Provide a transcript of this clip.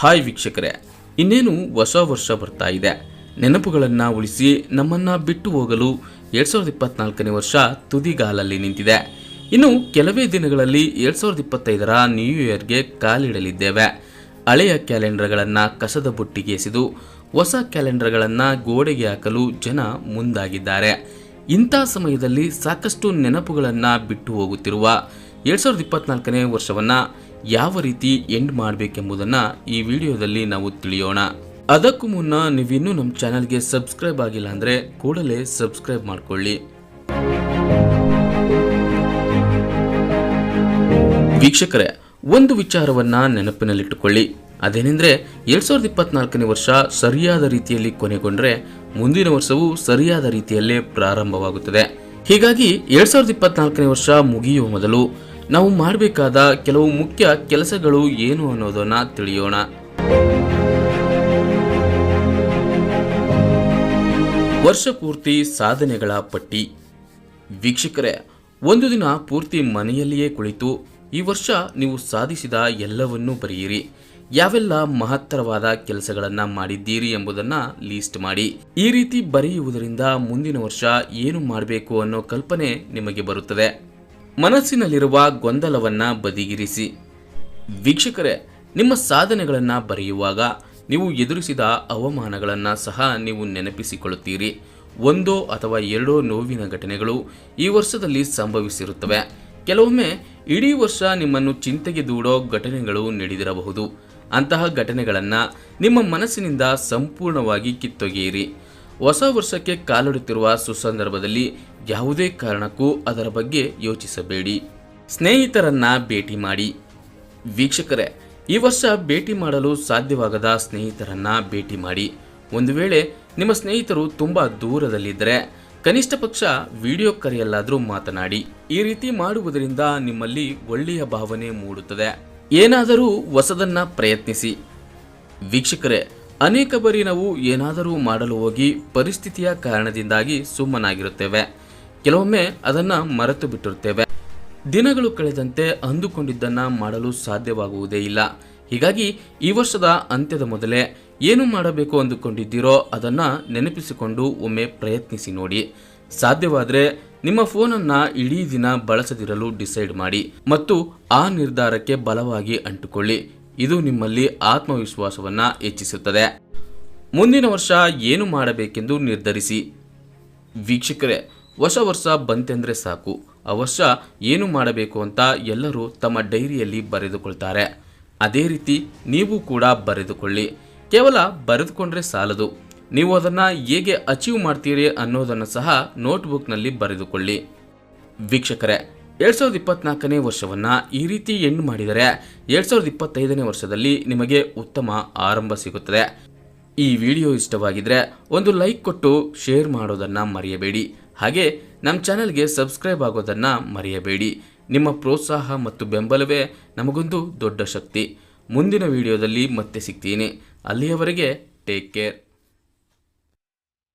Hi ವೀಕ್ಷಕರೇ, ಇನ್ನೇನು ಹೊಸ ವರ್ಷ ಬರ್ತಾ ಇದೆ. ನೆನಪುಗಳನ್ನು ಉಳಿಸಿ ನಮ್ಮನ್ನ ಬಿಟ್ಟು ಹೋಗಲು ಎರಡ್ ಸಾವಿರದ ಇಪ್ಪತ್ನಾಲ್ಕನೇ ವರ್ಷ ತುದಿಗಾಲಲ್ಲಿ ನಿಂತಿದೆ. ಇನ್ನು ಕೆಲವೇ ದಿನಗಳಲ್ಲಿ ಎರಡ್ ಸಾವಿರದ ಇಪ್ಪತ್ತೈದರ ನ್ಯೂ ಇಯರ್ಗೆ ಕಾಲಿಡಲಿದ್ದೇವೆ. ಹಳೆಯ ಕ್ಯಾಲೆಂಡರ್ಗಳನ್ನು ಕಸದ ಬುಟ್ಟಿಗೆ ಎಸೆದು ಹೊಸ ಕ್ಯಾಲೆಂಡರ್ಗಳನ್ನು ಗೋಡೆಗೆ ಹಾಕಲು ಜನ ಮುಂದಾಗಿದ್ದಾರೆ. ಇಂಥ ಸಮಯದಲ್ಲಿ ಸಾಕಷ್ಟು ನೆನಪುಗಳನ್ನು ಬಿಟ್ಟು ಹೋಗುತ್ತಿರುವ ಎರಡ್ ಸಾವಿರದ ಇಪ್ಪತ್ನಾಲ್ಕನೇ ವರ್ಷವನ್ನು ಯಾವ ರೀತಿ ಎಂಡ್ ಮಾಡಬೇಕೆಂಬುದನ್ನು ಈ ವಿಡಿಯೋದಲ್ಲಿ ನಾವು ತಿಳಿಯೋಣ. ಅದಕ್ಕೂ ಮುನ್ನ ನೀವಿನ್ನೂ ನಮ್ಮ ಚಾನಲ್ಗೆ ಸಬ್ಸ್ಕ್ರೈಬ್ ಆಗಿಲ್ಲ ಅಂದರೆ ಕೂಡಲೇ ಸಬ್ಸ್ಕ್ರೈಬ್ ಮಾಡಿಕೊಳ್ಳಿ. ವೀಕ್ಷಕರೇ, ಒಂದು ವಿಚಾರವನ್ನ ನೆನಪಿನಲ್ಲಿಟ್ಟುಕೊಳ್ಳಿ. ಅದೇನೆಂದ್ರೆ ಎರಡು ಸಾವಿರದ ಇಪ್ಪತ್ನಾಲ್ಕನೇ ವರ್ಷ ಸರಿಯಾದ ರೀತಿಯಲ್ಲಿ ಕೊನೆಗೊಂಡ್ರೆ ಮುಂದಿನ ವರ್ಷವು ಸರಿಯಾದ ರೀತಿಯಲ್ಲೇ ಪ್ರಾರಂಭವಾಗುತ್ತದೆ. ಹೀಗಾಗಿ ಎರಡು ಸಾವಿರದ ಇಪ್ಪತ್ನಾಲ್ಕನೇ ವರ್ಷ ಮುಗಿಯುವ ಮೊದಲು ನಾವು ಮಾಡಬೇಕಾದ ಕೆಲವು ಮುಖ್ಯ ಕೆಲಸಗಳು ಏನು ಅನ್ನೋದನ್ನ ತಿಳಿಯೋಣ. ವರ್ಷ ಪೂರ್ತಿ ಸಾಧನೆಗಳ ಪಟ್ಟಿ. ವೀಕ್ಷಕರೇ, ಒಂದು ದಿನ ಪೂರ್ತಿ ಮನೆಯಲ್ಲಿಯೇ ಕುಳಿತು ಈ ವರ್ಷ ನೀವು ಸಾಧಿಸಿದ ಎಲ್ಲವನ್ನೂ ಬರೆಯಿರಿ. ಯಾವೆಲ್ಲ ಮಹತ್ತರವಾದ ಕೆಲಸಗಳನ್ನ ಮಾಡಿದ್ದೀರಿ ಎಂಬುದನ್ನ ಲೀಸ್ಟ್ ಮಾಡಿ. ಈ ರೀತಿ ಬರೆಯುವುದರಿಂದ ಮುಂದಿನ ವರ್ಷ ಏನು ಮಾಡಬೇಕು ಅನ್ನೋ ಕಲ್ಪನೆ ನಿಮಗೆ ಬರುತ್ತದೆ. ಮನಸ್ಸಿನಲ್ಲಿರುವ ಗೊಂದಲವನ್ನ ಬದಿಗಿರಿಸಿ. ವೀಕ್ಷಕರೇ, ನಿಮ್ಮ ಸಾಧನೆಗಳನ್ನು ಬರೆಯುವಾಗ ನೀವು ಎದುರಿಸಿದ ಅವಮಾನಗಳನ್ನು ಸಹ ನೀವು ನೆನಪಿಸಿಕೊಳ್ಳುತ್ತೀರಿ. ಒಂದೋ ಅಥವಾ ಎರಡೋ ನೋವಿನ ಘಟನೆಗಳು ಈ ವರ್ಷದಲ್ಲಿ ಸಂಭವಿಸಿರುತ್ತವೆ. ಕೆಲವೊಮ್ಮೆ ಇಡೀ ವರ್ಷ ನಿಮ್ಮನ್ನು ಚಿಂತೆಗೆ ದೂಡೋ ಘಟನೆಗಳು ನಡೆದಿರಬಹುದು. ಅಂತಹ ಘಟನೆಗಳನ್ನು ನಿಮ್ಮ ಮನಸ್ಸಿನಿಂದ ಸಂಪೂರ್ಣವಾಗಿ ಕಿತ್ತೊಗೆಯಿರಿ. ಹೊಸ ವರ್ಷಕ್ಕೆ ಕಾಲಿಡುತ್ತಿರುವ ಸುಸಂದರ್ಭದಲ್ಲಿ ಯಾವುದೇ ಕಾರಣಕ್ಕೂ ಅದರ ಬಗ್ಗೆ ಯೋಚಿಸಬೇಡಿ. ಸ್ನೇಹಿತರನ್ನ ಭೇಟಿ ಮಾಡಿ. ವೀಕ್ಷಕರೇ, ಈ ವರ್ಷ ಭೇಟಿ ಮಾಡಲು ಸಾಧ್ಯವಾಗದ ಸ್ನೇಹಿತರನ್ನ ಭೇಟಿ ಮಾಡಿ. ಒಂದು ವೇಳೆ ನಿಮ್ಮ ಸ್ನೇಹಿತರು ತುಂಬಾ ದೂರದಲ್ಲಿದ್ದರೆ ಕನಿಷ್ಠ ಪಕ್ಷ ವಿಡಿಯೋ ಕರೆಯಲ್ಲಾದರೂ ಮಾತನಾಡಿ. ಈ ರೀತಿ ಮಾಡುವುದರಿಂದ ನಿಮ್ಮಲ್ಲಿ ಒಳ್ಳೆಯ ಭಾವನೆ ಮೂಡುತ್ತದೆ. ಏನಾದರೂ ಹೊಸದನ್ನ ಪ್ರಯತ್ನಿಸಿ. ವೀಕ್ಷಕರೇ, ಅನೇಕ ಬಾರಿ ನಾವು ಏನಾದರೂ ಮಾಡಲು ಹೋಗಿ ಪರಿಸ್ಥಿತಿಯ ಕಾರಣದಿಂದಾಗಿ ಸುಮ್ಮನಾಗಿರುತ್ತೇವೆ. ಕೆಲವೊಮ್ಮೆ ಅದನ್ನ ಮರೆತು ಬಿಟ್ಟಿರುತ್ತೇವೆ. ದಿನಗಳು ಕಳೆದಂತೆ ಅಂದುಕೊಂಡಿದ್ದನ್ನ ಮಾಡಲು ಸಾಧ್ಯವಾಗುವುದೇ ಇಲ್ಲ. ಹೀಗಾಗಿ ಈ ವರ್ಷದ ಅಂತ್ಯದ ಮೊದಲೇ ಏನು ಮಾಡಬೇಕು ಅಂದುಕೊಂಡಿದ್ದೀರೋ ಅದನ್ನ ನೆನಪಿಸಿಕೊಂಡು ಒಮ್ಮೆ ಪ್ರಯತ್ನಿಸಿ ನೋಡಿ. ಸಾಧ್ಯವಾದರೆ ನಿಮ್ಮ ಫೋನನ್ನು ಇಡೀ ದಿನ ಬಳಸದಿರಲು ಡಿಸೈಡ್ ಮಾಡಿ ಮತ್ತು ಆ ನಿರ್ಧಾರಕ್ಕೆ ಬಲವಾಗಿ ಅಂಟುಕೊಳ್ಳಿ. ಇದು ನಿಮ್ಮಲ್ಲಿ ಆತ್ಮವಿಶ್ವಾಸವನ್ನ ಹೆಚ್ಚಿಸುತ್ತದೆ. ಮುಂದಿನ ವರ್ಷ ಏನು ಮಾಡಬೇಕೆಂದು ನಿರ್ಧರಿಸಿ. ವೀಕ್ಷಕರೇ, ಹೊಸ ವರ್ಷ ಬಂತೆಂದ್ರೆ ಸಾಕು. ಆ ವರ್ಷ ಏನು ಮಾಡಬೇಕು ಅಂತ ಎಲ್ಲರೂ ತಮ್ಮ ಡೈರಿಯಲ್ಲಿ ಬರೆದುಕೊಳ್ತಾರೆ. ಅದೇ ರೀತಿ ನೀವು ಕೂಡ ಬರೆದುಕೊಳ್ಳಿ. ಕೇವಲ ಬರೆದುಕೊಂಡ್ರೆ ಸಾಲದು. ನೀವು ಅದನ್ನು ಹೇಗೆ ಅಚೀವ್ ಮಾಡ್ತೀರಿ ಅನ್ನೋದನ್ನು ಸಹ ನೋಟ್ಬುಕ್ನಲ್ಲಿ ಬರೆದುಕೊಳ್ಳಿ. ವೀಕ್ಷಕರೇ, ಎರಡ್ ಸಾವಿರದ ಇಪ್ಪತ್ನಾಲ್ಕನೇ ವರ್ಷವನ್ನ ಈ ರೀತಿ ಎಂಡ್ ಮಾಡಿದರೆ ಎರಡ್ ಸಾವಿರದ ಇಪ್ಪತ್ತೈದನೇ ವರ್ಷದಲ್ಲಿ ನಿಮಗೆ ಉತ್ತಮ ಆರಂಭ ಸಿಗುತ್ತದೆ. ಈ ವಿಡಿಯೋ ಇಷ್ಟವಾಗಿದ್ರೆ ಒಂದು ಲೈಕ್ ಕೊಟ್ಟು ಶೇರ್ ಮಾಡೋದನ್ನ ಮರೆಯಬೇಡಿ. ಹಾಗೆ ನಮ್ಮ ಚಾನೆಲ್ಗೆ ಸಬ್ಸ್ಕ್ರೈಬ್ ಆಗೋದನ್ನ ಮರೆಯಬೇಡಿ. ನಿಮ್ಮ ಪ್ರೋತ್ಸಾಹ ಮತ್ತು ಬೆಂಬಲವೇ ನಮಗೊಂದು ದೊಡ್ಡ ಶಕ್ತಿ. ಮುಂದಿನ ವಿಡಿಯೋದಲ್ಲಿ ಮತ್ತೆ ಸಿಗ್ತೀನಿ. ಅಲ್ಲಿಯವರೆಗೆ ಟೇಕ್ ಕೇರ್